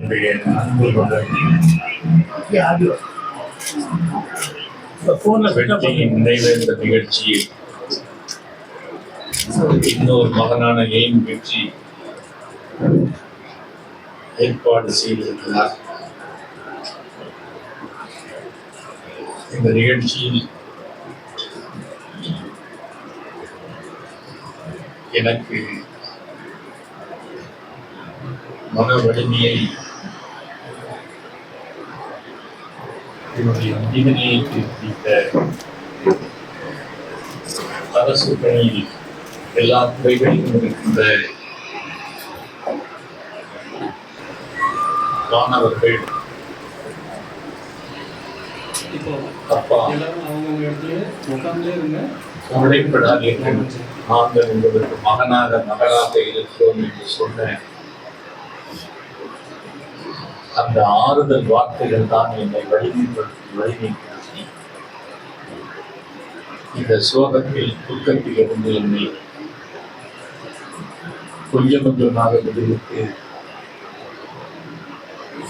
என்னுடைய நிகழ்ச்சியில் இன்னொரு மகனான எய்ம் வெற்றி. ஏற்பாடு செய்திருக்கிறார். இந்த நிகழ்ச்சியில் எனக்கு மன வலிமையை என்னுடைய மனிதனையை பிடித்த அரசு பணியில் எல்லா துறைகளிலும் இருக்கின்ற அப்பா. கவலைப்படாதீர்கள். நாங்கள் உங்களுக்கு மகனாக மகளாக இருக்கிறோம் என்று சொன்ன அந்த ஆறுதல் வார்த்தைகள் தான் என்னை வலிமைப்படுத்தி வலிமைப்படுத்தி. இந்த சோகத்தில் துக்கத்தில் இருந்து என்னை கொஞ்சம் கொஞ்சமாக விடுவித்து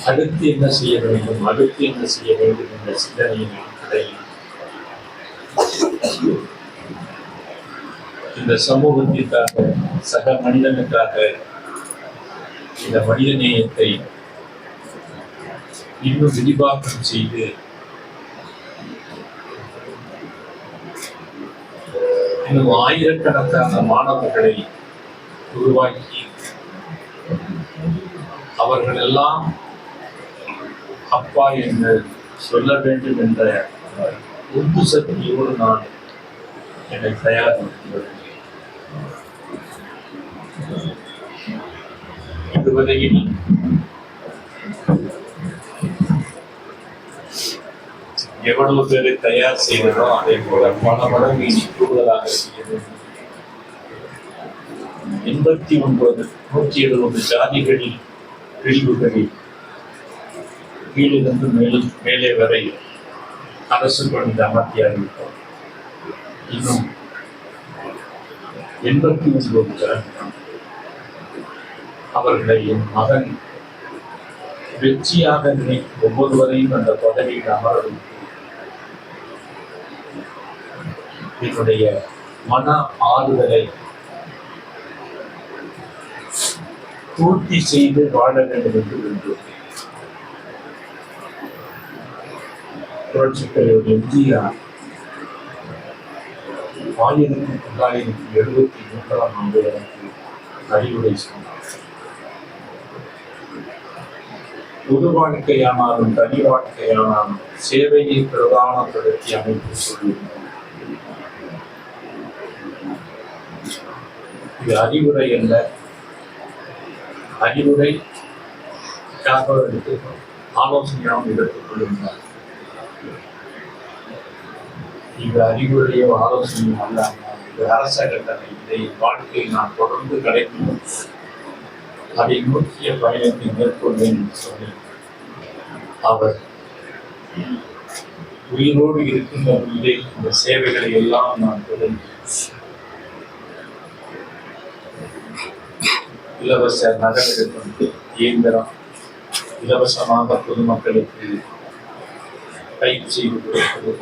அடுத்து என்ன செய்ய வேண்டும்? அடுத்து என்ன செய்ய வேண்டும் என்ற சிந்தனையின் அடிப்படையில் இந்த சமூகத்திற்காக சக மனிதனுக்காக இந்த மனித நேயத்தை இன்னும் விரிவாக்கம் செய்து இன்னும் ஆயிரக்கணக்கான மாணவர்களை உருவாக்கி அவர்கள் எல்லாம் அப்பா என்று சொல்ல வேண்டும் என்ற உந்து சக்தியோடு நான் என்னை தயார்படுத்தி இதுவரையில் எவ்வளவு பேரை தயார் செய்வதோ அதே போல பல மடங்கு இனி கூடுதலாக செய்ய வேண்டும் எண்பத்தி ஒன்பது நூற்றி எழுபது ஜாதிகளில் பிரிவுகளில் கீழிருந்து மேலும் மேலே வரை அரசு பணிந்து அமர்த்தியாகிவிட்டோம் இன்னும் எண்பத்தி ஒன்பது அவர்களை என் மகன் வெற்றியாக நினைக்கும் ஒவ்வொருவரையும் அந்த பதவியில் அமர என்னுடைய மன ஆறுதலை பூர்த்தி செய்து வாழ வேண்டும் என்று விரும்புகிறேன். புரட்சித் தலைவர் எம்ஜிஆர் ஆயிரத்தி தொள்ளாயிரத்தி எழுபத்தி மூன்றாம் ஆண்டு எனக்கு அறிவுரை சொன்னார். பொது வாழ்க்கையானாலும் தனி வாழ்க்கையானாலும் சேவையை பிரதானப்படுத்தி அமைப்பு சொல்லியிருந்தோம் இது அறிவுரை அல்ல. அறிவுரை எடுத்து ஆலோசனையாகவும் எடுத்துக் கொள்ளுங்கள். இவர் அறிவுரையோ ஆலோசனை அல்ல. இந்த அரச கட்டளை இதை வாழ்க்கையை நான் தொடர்ந்து கிடைக்கும் அதை நோக்கிய பயணத்தை மேற்கொள்வேன் என்று சொல்லி அவர் உயிரோடு இருக்கின்ற இதை இந்த சேவைகளை எல்லாம் நான் தொடங்கி இலவச நகலெடுக்கும் இயந்திரம் இலவசமாக பொதுமக்களுக்கு கைது செய்து கொடுப்பது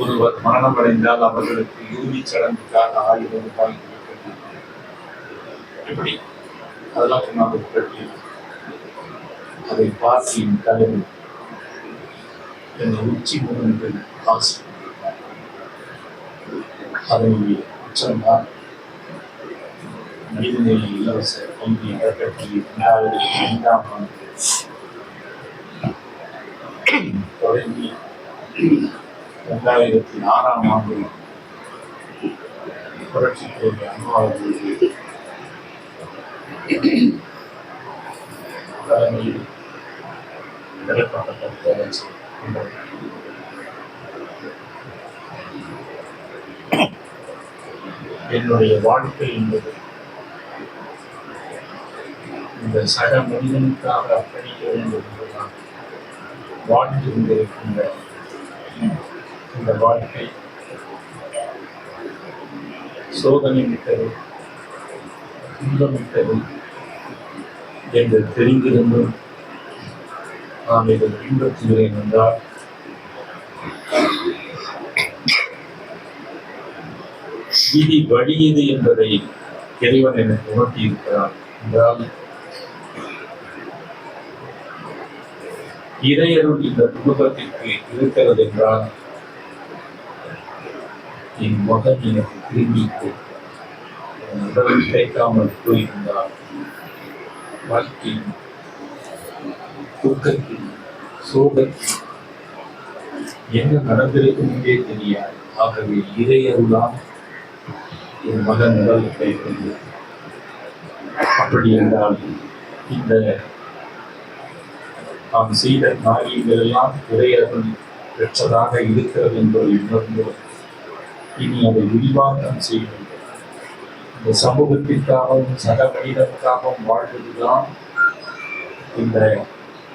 ஒருவர் மரணமடைந்தால் அவர்களுக்கு யூனி சடங்குக்காக ஆயிரம் ரூபாய் எப்படி? அதெல்லாம் சொன்னாங்க பற்றி அதை பார்த்து என் தலைவர் என்னை உச்சி முகங்கள் காசு அதை உச்சம்தான் மனிதநேய இலவச கல்வி அறக்கட்டளை இரண்டாயிரத்தி ஐந்தாம் ஆண்டு தொடங்கி ரெண்டாயிரத்தி ஆறாம் ஆண்டு புரட்சித் தலைவர் அம்மா தலைமையில் நிலப்பட்ட வேலை என்னுடைய வாழ்க்கை என்பது இந்த சக மனிதனுக்காக அர்ப்பணிக்க வேண்டும். என்றுதான் வாழ்ந்து கொண்டிருக்கின்ற இந்த வாழ்க்கை. சோதனை மிக்கது துன்பமிட்டது என்று தெரிந்திருந்தும் நாம் இதை பின்பற்றுகிறேன் என்றால் விதி வழியது என்பதை இறைவன் எனக்கு உணர்த்தி இருக்கிறான் என்றால் இறையருள் இந்த குடும்பத்திற்கு இருக்கிறது என்றால் என் மகன் எனக்கு திரும்பிட்டு உடல் கிடைக்காமல் போயிருந்தால் வாழ்க்கையில் துக்கத்தில் சோகத்தில் என்ன நடந்திருக்கும் என்றே தெரியாது. ஆகவே இறையருளால் என் மகன் உடல் கிடைத்தது அப்படி என்றால் இந்த நாம் செய்த காரியங்களெல்லாம் எல்லாம் பெற்றதாக இருக்கிறது என்பதை உணர்ந்தோம். இனி அதை விரிவாக்கம் செய்ய வேண்டும் இந்த சமூகத்திற்காகவும் சக மனிதனுக்காகவும் வாழ்வதுதான் இந்த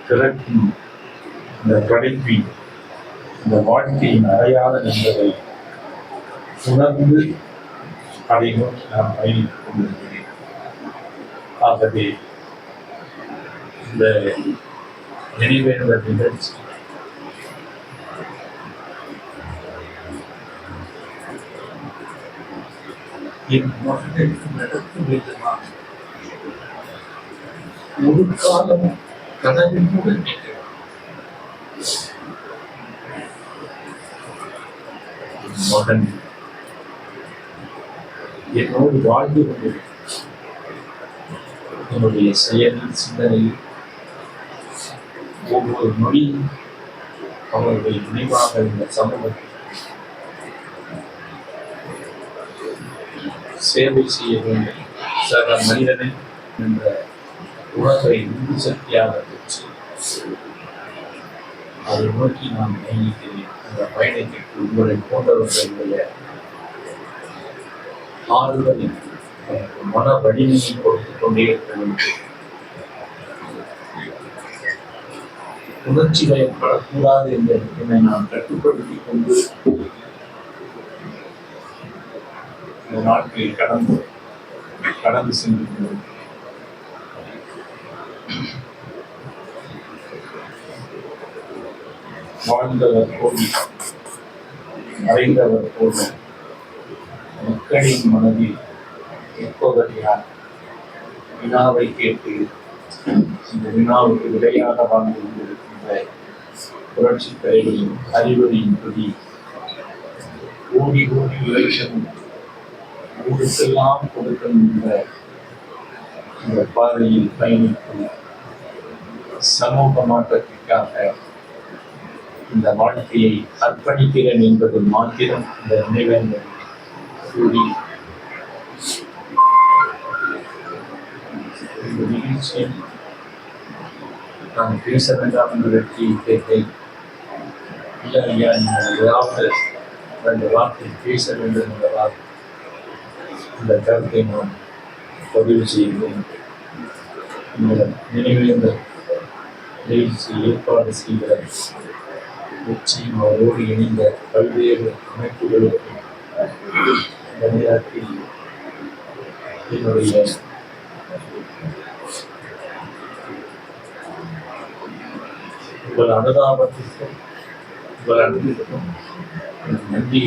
பிறப்பின் இந்த படைப்பின் இந்த வாழ்க்கையின் அடையாளம் என்பதை உணர்ந்து அதை நோக்கி நான் பயணித்துக் கொண்டிருக்கிறேன். ஆகவே இந்த நினைவேந்த நிகழ்ச்சி என் மகனுக்கு நடக்க வேண்டுமா? ஒரு காலம் கனவில் கூட நினைக்கிறேன். என் மகன் என்னோடு வாழ்ந்து கொண்டிருக்கிறான் என்னுடைய செயல் சிந்தனை ஒவ்வொரு நொடியும் அவர்கள் நினைவாக இந்த சமூகத்தில் சேவை செய்ய வேண்டும். சக மனிதனை என்ற உலகை உந்து சக்தியாக பெற்று அதை நோக்கி நான் பயணிக்கிறேன் அந்த பயணத்திற்கு உங்களை போன்றவர்களுடைய ஆறுதலின் மன வலிமையை கொடுத்துக் கொண்டே இருக்க வேண்டும். உணர்ச்சி வயப்படக்கூடாது என்ற என்னை நான் கட்டுப்படுத்திக் கொண்டு இந்த நாட்களில் கடந்து கடந்து சென்றிருக்கிறோம் வாழ்ந்தவர் போல் மறைந்தவர் போல் மக்களின் மனதில் எப்போவர் யார் வினாவை கேட்டு இந்த வினாவுக்கு விடையாக வாழ்ந்து கொண்டிருக்கின்ற புரட்சி தலைவரின் அறிவுரையின் படி ஓடி ஓடி உழைக்கும் ஊருக்கெல்லாம் கொடுக்கின்ற இந்த பாதையில் பயணிக்கும் சமூக மாற்றத்திற்காக இந்த வாழ்க்கையை அர்ப்பணிக்கிறேன் என்பது மாத்திரம் இந்த நினைவேந்தல் கூறி இந்த நிகழ்ச்சியில் நான் பேச வேண்டாம் என்ற வெற்றி கேட்டேன் இல்லை ஐயா நீங்கள் ஏதாவது ரெண்டு வார்த்தை பேச வேண்டும் என்பதால் இந்த கருத்தை நான் பதிவு செய்கிறேன் இந்த நிகழ்ச்சி ஏற்பாடு செய்கிற நிச்சயம் அவரோடு இணைந்த பல்வேறு அமைப்புகளுக்கு இந்த நேரத்தில் என்னுடைய ఇవాళ అనురామం ఇస్తాం ఇవాళ అన్ని ఇస్తాం అన్ని